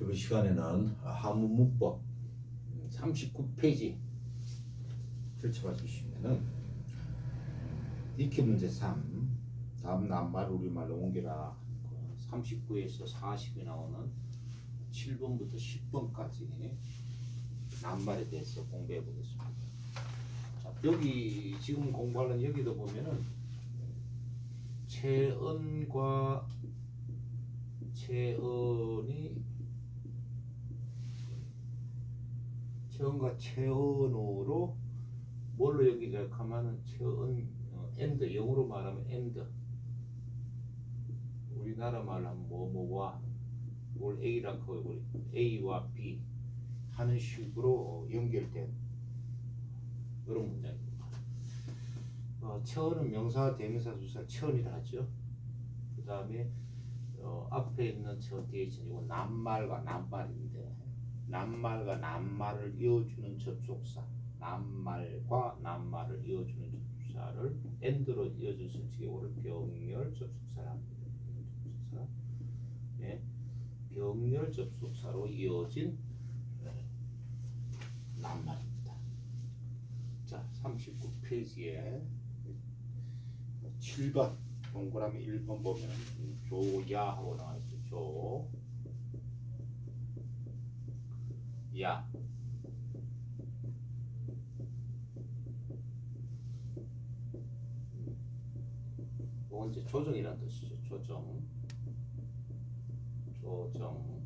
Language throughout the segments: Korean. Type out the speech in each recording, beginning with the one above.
이번 시간에는 한문문법 39페이지 펼쳐봐 주시면은 익히 문제 3 다음 낱말 우리말로 옮겨라 39에서 40이 나오는 7번부터 10번까지 낱말에 대해서 공부해 보겠습니다. 자, 여기 지금 공부하는 여기도 보면은 채은과 채은이 채은과 채은으로 뭘로 여기가 가면은 채은 어, 엔드 영어로 말하면 엔드 우리나라 말로 하면 뭐뭐와 뭘 A라고 우리 A와 B 하는 식으로 연결된 그런 문장입니다. 어, 채은은 명사, 대명사, 수사 채은이라 하죠. 그 다음에 어, 앞에 있는 채은 뒤에 있는 이건 낱말과 낱말인데 낱말과 낱말을 이어주는 접속사 낱말과 낱말을 이어주는 접속사를 엔드로 이어줄 수 있게 이거를 병렬 접속사라. 접속사. 예. 병렬 접속사로 이어진 낱말입니다. 자, 39페이지에 7번 동그라미 1번 보면 조야하고 나와 있죠. 조 야. 이건 이제 조정이라는 뜻이죠. 조정. 조정.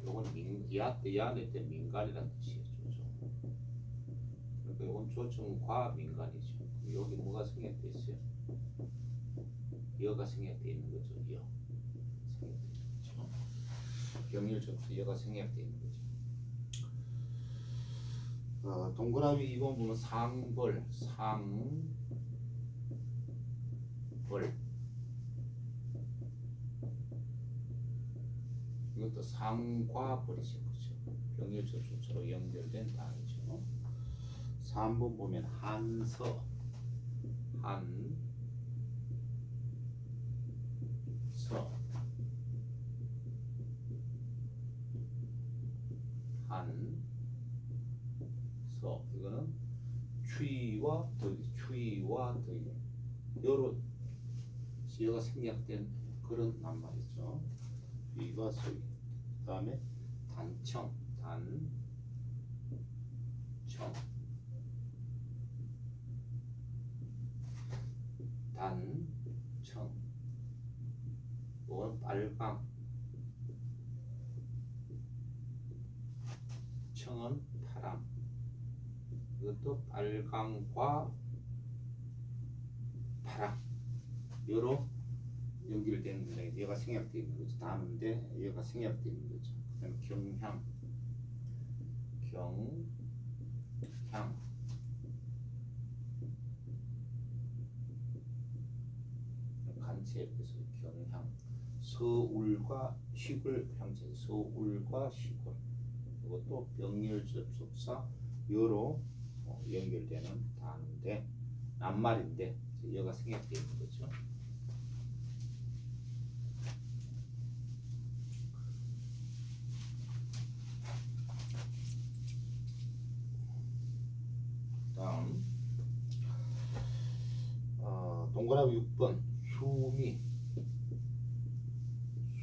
이건 민, 야, 야낼 때 민간이라는 뜻이에요. 조정. 그러니까 이건 조정과 민간이죠. 여기 뭐가 생략돼 있어요? 여가 생략돼 있는 거죠. 여. 생략돼 있는 거죠. 접수 여가 생략돼 있는 거죠. 어, 동그라미 2번 보면 상벌, 상벌. 이것도 상과 벌이죠, 그렇죠? 병렬 접수처로 연결된 단어죠. 3번 보면 한서, 한, 서, 한, 서 이거는 추위와 더위, 추위와 더위 여러 시어가 생략된 그런 낱말이죠. 추위와 소위. 그 다음에 단청, 단, 청, 단, 청. 이건 빨강. 청은 파랑. 이것도 빨강과 파랑. 여러 연결된 문장이 얘가 생략되어 있는 거죠. 단어인데 얘가 생략되어 있는 거죠. 그 다음에 경향, 경향. 간체 옆에서 경향. 서울과 시골 형체. 서울과 시골. 이것도 병렬 접속사 여로 어, 연결되는 단어인데 낱말인데 여가 생략되어 있는 거죠. 다음. 어, 동그라미 6번. 수미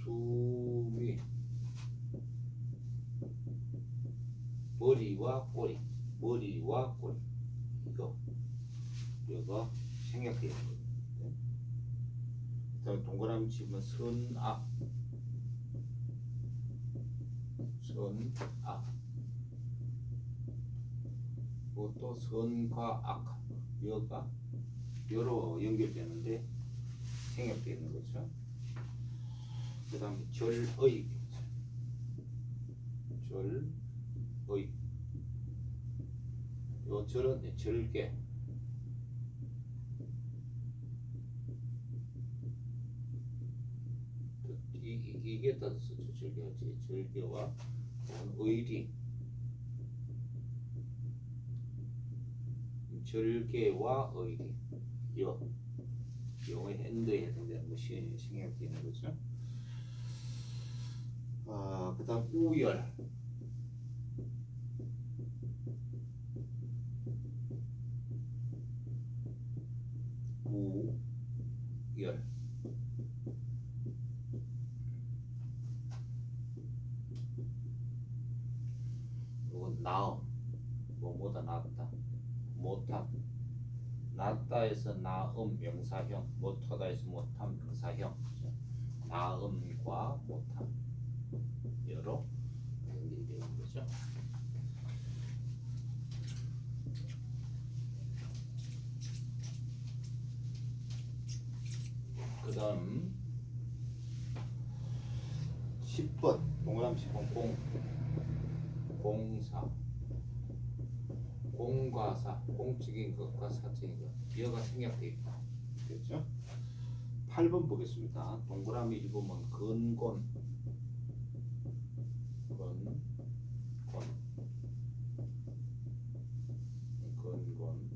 수미 머리와 꼬리 머리와 꼬리 이거. 이거 생략되어 있는 거예요. 그다음 동그라미 치면 선악 선악 그것도 선과 악. 여가 여로 연결되는데 생략되어 있는 거죠. 그 다음에 절의. 절의 요 절은 이제 절개 이게 따라서 절개지 절개와 의리 절개와 의리 여 영의 핸드에 해당되는 것이 생략되는 거죠. 아, 그 다음 우열. 우열. 이건 나음, 뭐뭐다 낫다, 못함. 낫다에서 나음 명사형, 못하다에서 못함 명사형. 나음과 못함 여러 연결이 되는 거죠. 그 다음 10번 동그라미 10번 공 공사. 공과사 공적인 것과 사적인 것. 기어가 생략돼 있다. 됐죠? 8번 보겠습니다. 동그라미 1번은 근곤 근 곤. 근곤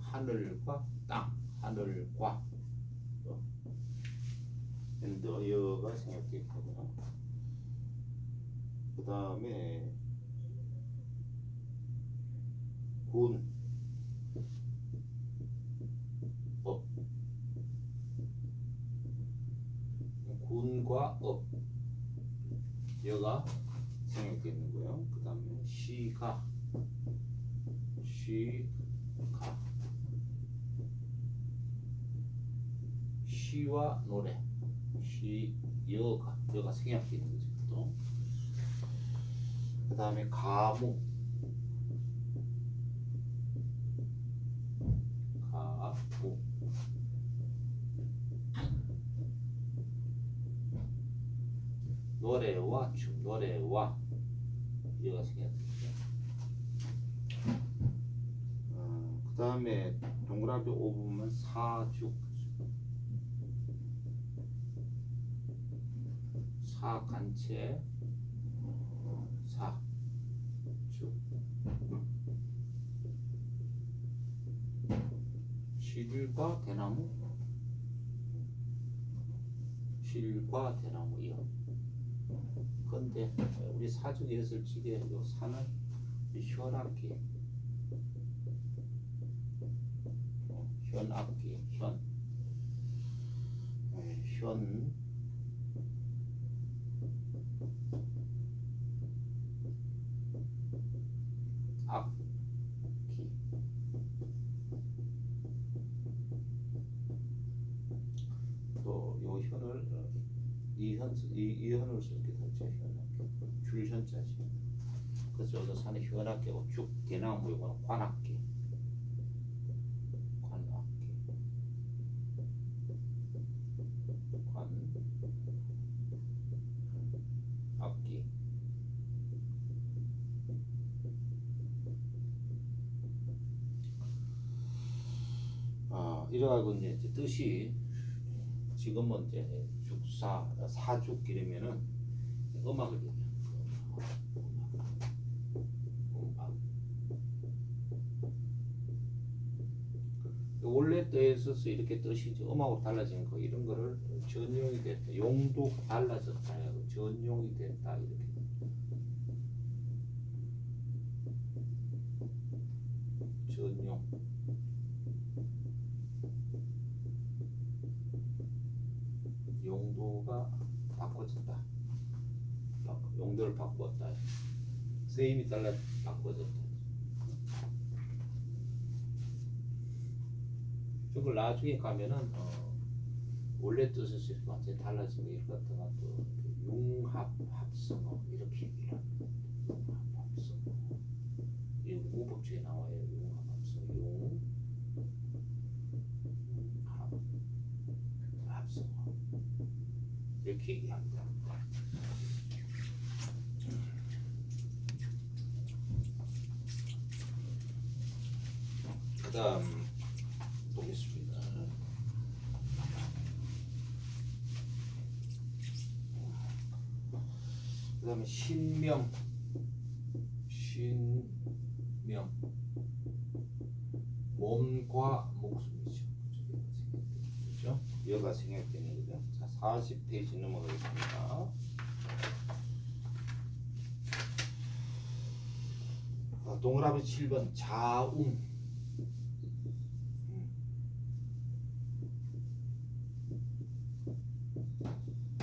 하늘과 땅 하늘과 엔더여가 생략돼 있고요 그 다음에 군 업. 군과 업. 여가 생략되어 있는 거예요. 그 다음에 시가. 시가. 시와 노래. 시, 여가. 여가 생략되어 있는 거죠. 또. 그 다음에 가무. 가무. 노래와 춤, 노래와 이어가 생겼습니다. 어, 그 다음에 동그라미 5부면 사죽 사간체 사죽 실과 대나무? 실과 대나무 이어 근데 우리 사주에서 지게 요 산은 이 현악기. 어, 현악기 현. 네, 현 또 요 현을 어, 이현 이, 이 현을 쓸게 되죠 현악기 줄현자지 그래서 여기서 산에 현악기고 쭉 대나무 이거는 관악기 관악기 관 악기 아 이래가지고 이제 이제 뜻이 지금은 이제 죽사 사죽 이러면은 음악을 얘기하는 음악. 그 원래 뜻에서 이렇게 뜻이 음악으로 달라지는 거 이런 거를 전용이 됐다. 용도가 달라졌다. 전용이 됐다. 이렇게. 전용 용도가 바꿔졌다. 바- 용도를 바꾸었다. 세임이 달라 바꿔졌다. 저걸 나중에 가면은 어, 원래 뜻에서 이렇게 완전히 달라진 거 이렇게 갖다가 또 융합 합성어 이렇게 얘기를 합니다. 융합 합성어. 이 우법주에 나와요. 융합 합성 융합 합성어. 이렇게 얘기합니다. 그다음 보겠습니다. 그다음에 신명 신명 몸과 목숨이죠. 그죠? 여가 생략되는 거죠. 자 40페이지 넘어가겠습니다. 어, 동그라미 7번 자웅 음.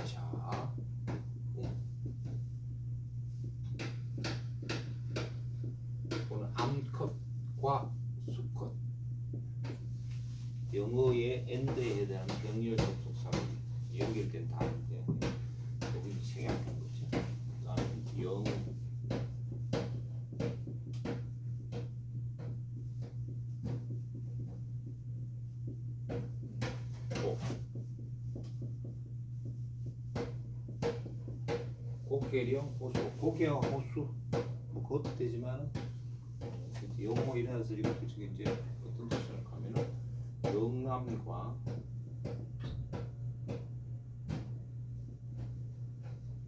자웅 오늘 암컷과 수컷 영어의 엔드에 대한 병렬 접속사가 연결된 단어인데 여기 생략한 거죠. 그다음에 영 고 고개령 호수 고개와 호수. 뭐 그것도 되지만 영어 이래서 이것도 저기 이제 어떤 뜻을 하면은 영남과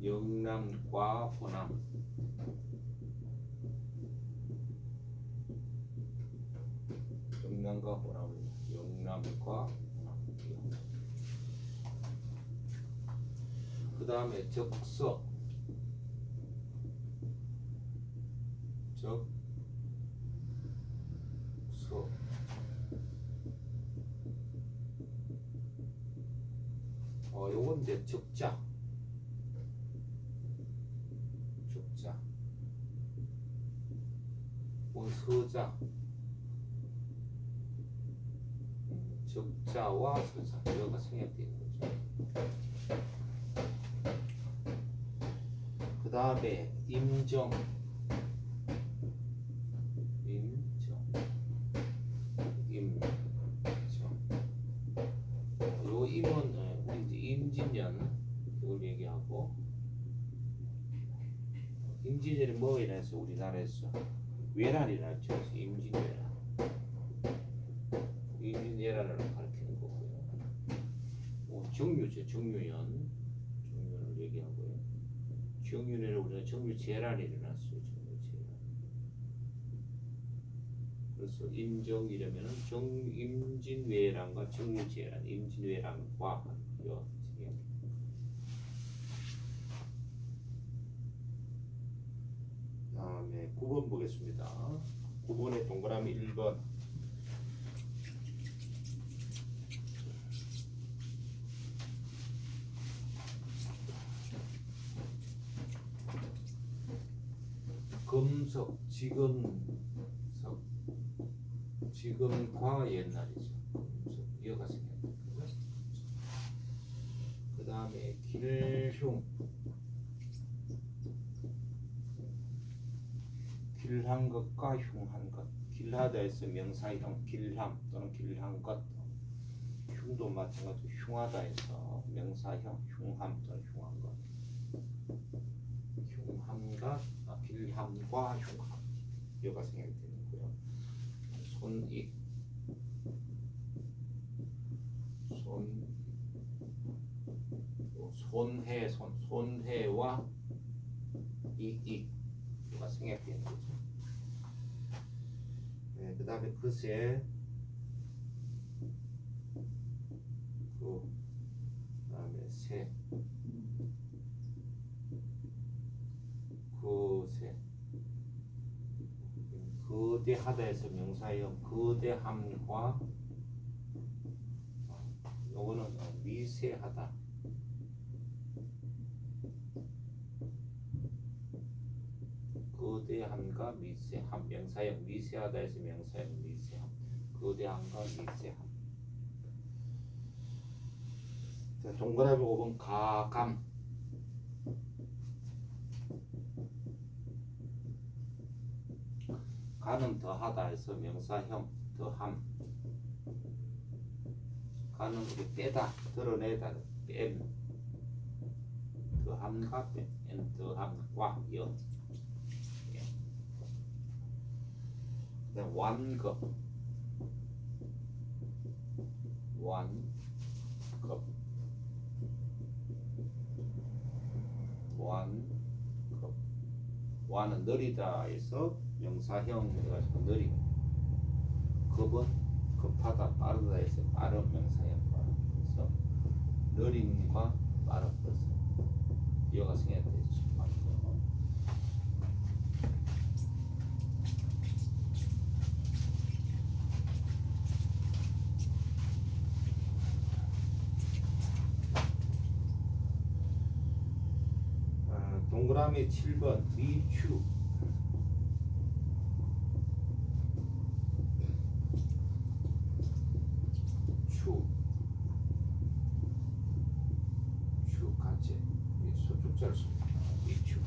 영남과 호남. 영남과 호남 영남과 호남. 그 다음에 적서 적서 어, 요건 이제 적자. 적자. 원 서자. 음, 적자와 서자. 이거가 생략되어 있는 거죠. 그 다음에. 임정. 얘기하고 임진년이 뭐이라 해서 우리나라에서 외란이라. 그래서 임진왜란 임진왜란을 가리키는 거고요. 뭐 정유죠. 정유연 정유연을 얘기하고요. 정유년에 우리가 정유재란이 일어났어요. 정유재란 그래서 임정이라면은 정 임진왜란과 정유재란, 임진왜란과 요 지금 다음에 9번 보겠습니다. 9번의 동그라미 1번 금석, 지금석 지금과 옛날이죠. 금속 이어가 생겼고요. 그 다음에 길흉 길한 것과 흉한 것 길하다에서 명사형 길함 또는 길한 것. 흉도 마찬가지로 흉하다에서 명사형 흉함 또는 흉한 것. 흉함과 아, 길함과 흉함. 이어가 생각되는고요. 손익 손또 손해 손. 손해와 이익가 생략되는 거죠. 네, 그 다음에 그새 그 다음에 새 그새. 거대하다에서 명사형 요거는 어, 미세하다 거대함과 미세함 명사형 미세하다에서 명사형 미세함 거대함과 미세함. 자 동그라미 5번 가감. 가는 더하다 해서 명사형 더함. 가는 우리 빼다 드러내다 뺀 더함과 뺀 더함과 연 예. 그 다음 완급. 완급. 완급. 완은 느리다에서 명사형 해가지고 느림 급은 급하다 빠르다 해서 빠른 명사형 빠른 그래서 느림과 빠른 것을 이어가 생겨야 되지 맞죠? 아, 동그라미 7번 위추 추 추가제 소축자를 씁니다 위추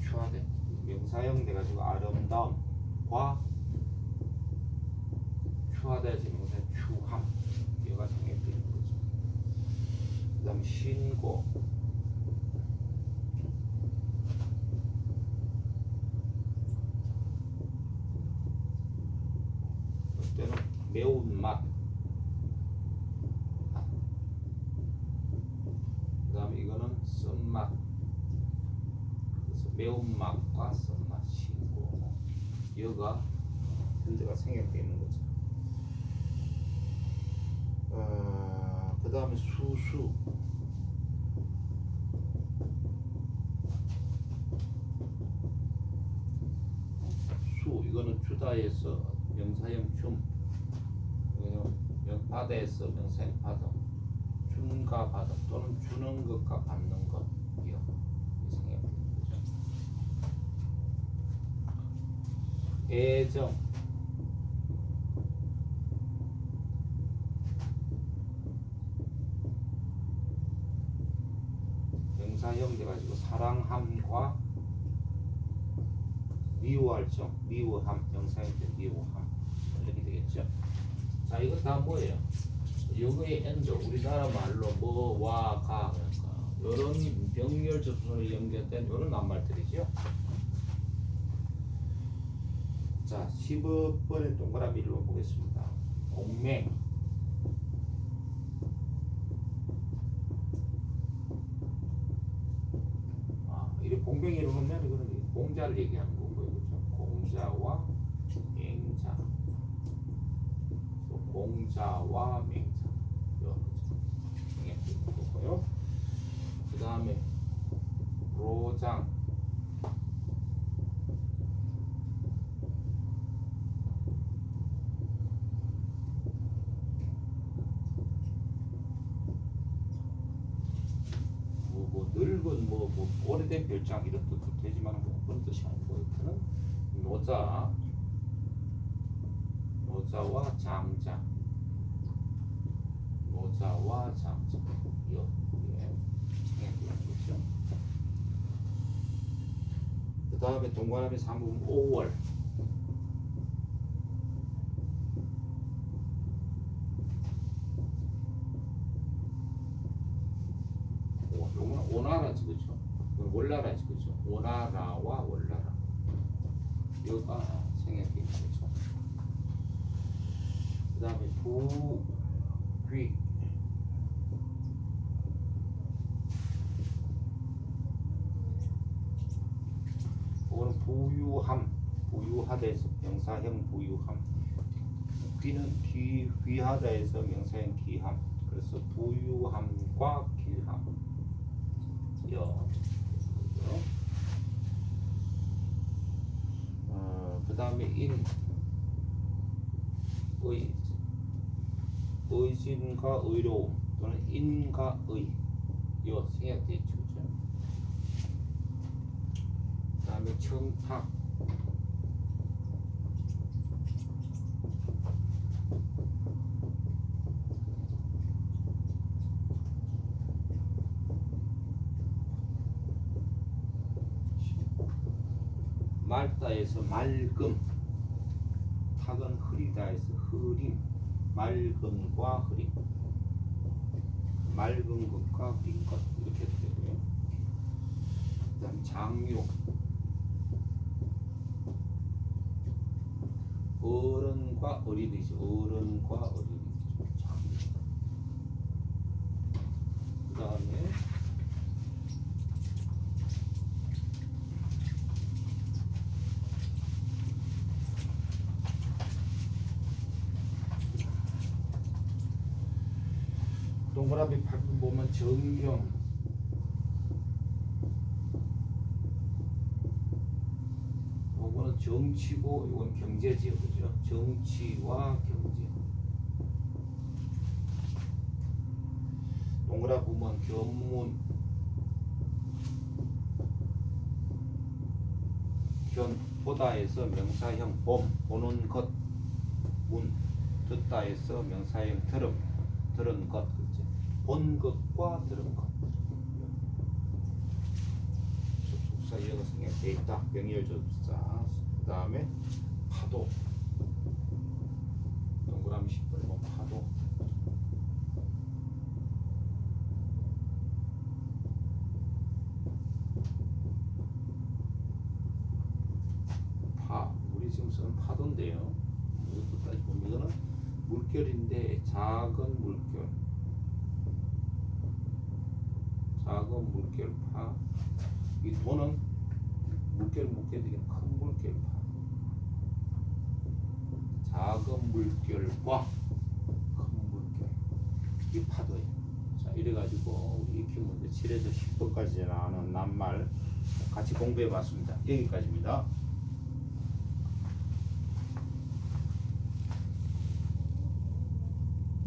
추하대 명사형 돼가지고 아름다움 과. 추하다에서 명사 추함. 이가 생략되는 거죠 그 다음 신고 그때는 매운맛 그 다음에 이거는 쓴맛 그래서 매운맛과 쓴맛 신고 여가 현재가 생략되어 있는 거죠. 어, 그 다음에 수수. 수 이거는 주다에서 명사형 춤. 바다에서 명사형 바다. 춤과 바다 또는 주는 것과 받는 것 이어 생각되는 거죠 애정 명사형 돼가지고 사랑함과 미워할 정, 미워함, 명사형 때 미워함 이렇게 되겠죠. 자 이거 다 뭐예요? 요거의 엔드 우리나라 말로 뭐 와가 그러니까 이런 병렬 접선으로 연결된 이런 낱말들이죠. 자 15번의 동그라미 를 보겠습니다. 공맹 아, 이래 공병이라고 하면 이거는 공자를 얘기하는 거고요, 그렇죠? 공자와 맹자, 공자와 맹자, 그렇죠? 그 다음에 로장, 뭐, 뭐 늙은 뭐, 뭐 오래된 별장 이런 뜻도 되지만 뭐 그런 뜻이 아니고 이거는 노자 노자와 장자. 노자와 장자. 그 다음에 동그라미 3분 5월 오- 요거는 오나라지 그죠? 이건 월나라지 그죠? 오나라와 월나라 이거가 생략이 되죠. 그 다음에 부귀 이거는 부유함 부유 하다에서 명사형 부유함. 귀는 귀 귀하다에서 명사형 귀함. 그래서 부유함과 귀함. 여? 어, 그 다음에 인. 의, 의진과 의로움 또는 인과 의, 요 그죠? 그 다음에 청탁, 맑다에서 맑음, 탁은 흐리다에서 흐림, 맑음과 흐림, 맑은 것과 흐린 것 이렇게 되고요. 그 다음 장요, 어른과 어린이죠. 어른과 어린이죠. 장요. 그다음에 동그라미 8번 보면 정경. 요거는 정치고 이건 경제지요 그죠? 정치와 경제. 동그라미 보면 견문. 견 보다에서 명사형 봄 보는 것문. 듣다에서 명사형 들음 들은 것 본 것과 들은 것. 접속사 이어가 생략돼 있다 명예절 접속사. 그 다음에 파도. 동그라미 10번이면 파도. 파. 우리 지금 쓰는 파도인데요. 이것도까지 보면 이거는 물결인데 작은 물결 작은 물결 파 이 도는 물결 물결 되게 큰 물결 파. 작은 물결과 큰 물결. 이 파도예요 자 이래가지고 우리 익히 문제 7에서 10번까지 나오는 낱말 같이 공부해 봤습니다. 여기까지입니다